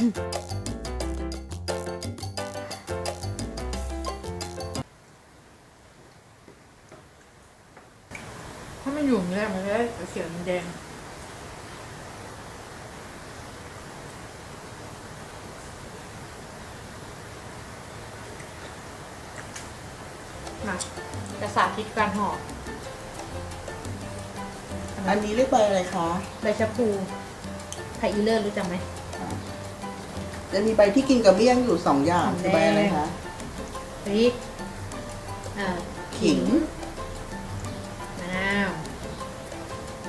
ถ้ามันอยู่อย่างนี้มันจะได้เขียวๆแดงมาจะสาธิตการห่ออันนี้เรียกใบอะไรคะ ใบชะพูไผ่อีเลอร์รู้จักไหม จะมีใบที่กินกับเมี่ยงอยู่สองอย่างหอมแดง คือใบอะไรคะพริกอ่าขิงมะนาว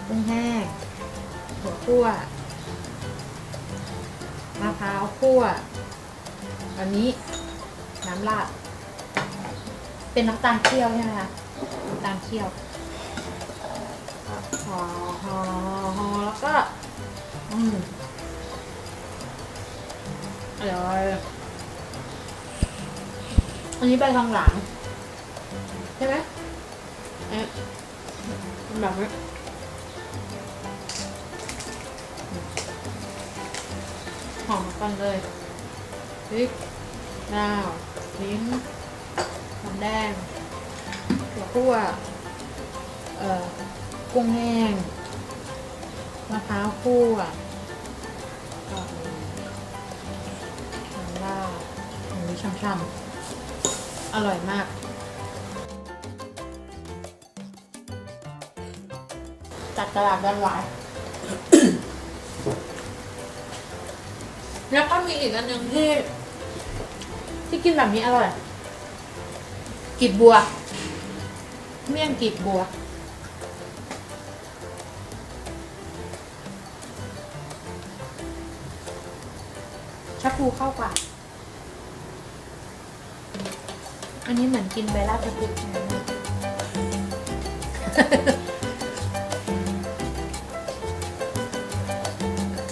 กุ้งแห้งถั่วคั่วมะพร้าวคั่วอันนี้น้ำราดเป็นน้ำตาลเคี่ยวใช่ไหมคะน้ำตาลเคี่ยวห่อห่อห่อแล้วก็ อืม อร่อยอันนี้ใบทองหลางใช่ไหมเอ๊ะแบบนี้หอมกันเลยพริกดาวลิ้นหอมแดงถั่วคั่วเอ่อกุ้งแห้งมะพร้าวคั่ว นนี้ช่ำๆ อร่อยมาก จัดตลาดด้านหวาย แล้วก็มีอีกอันหนึ่งที่ ที่กินแบบนี้อร่อยกีบบัว เมี่ยงกีบบัวชะพูเข้าปาก อันนี้เหมือนกินใบลาบกระปุกนะ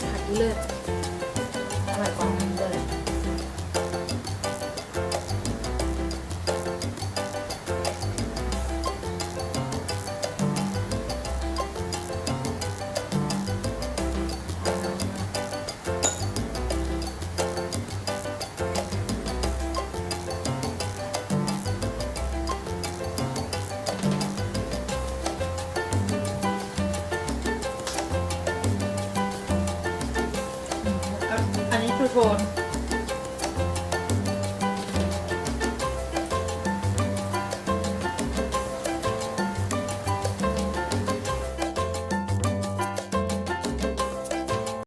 ผัดเลือด favor.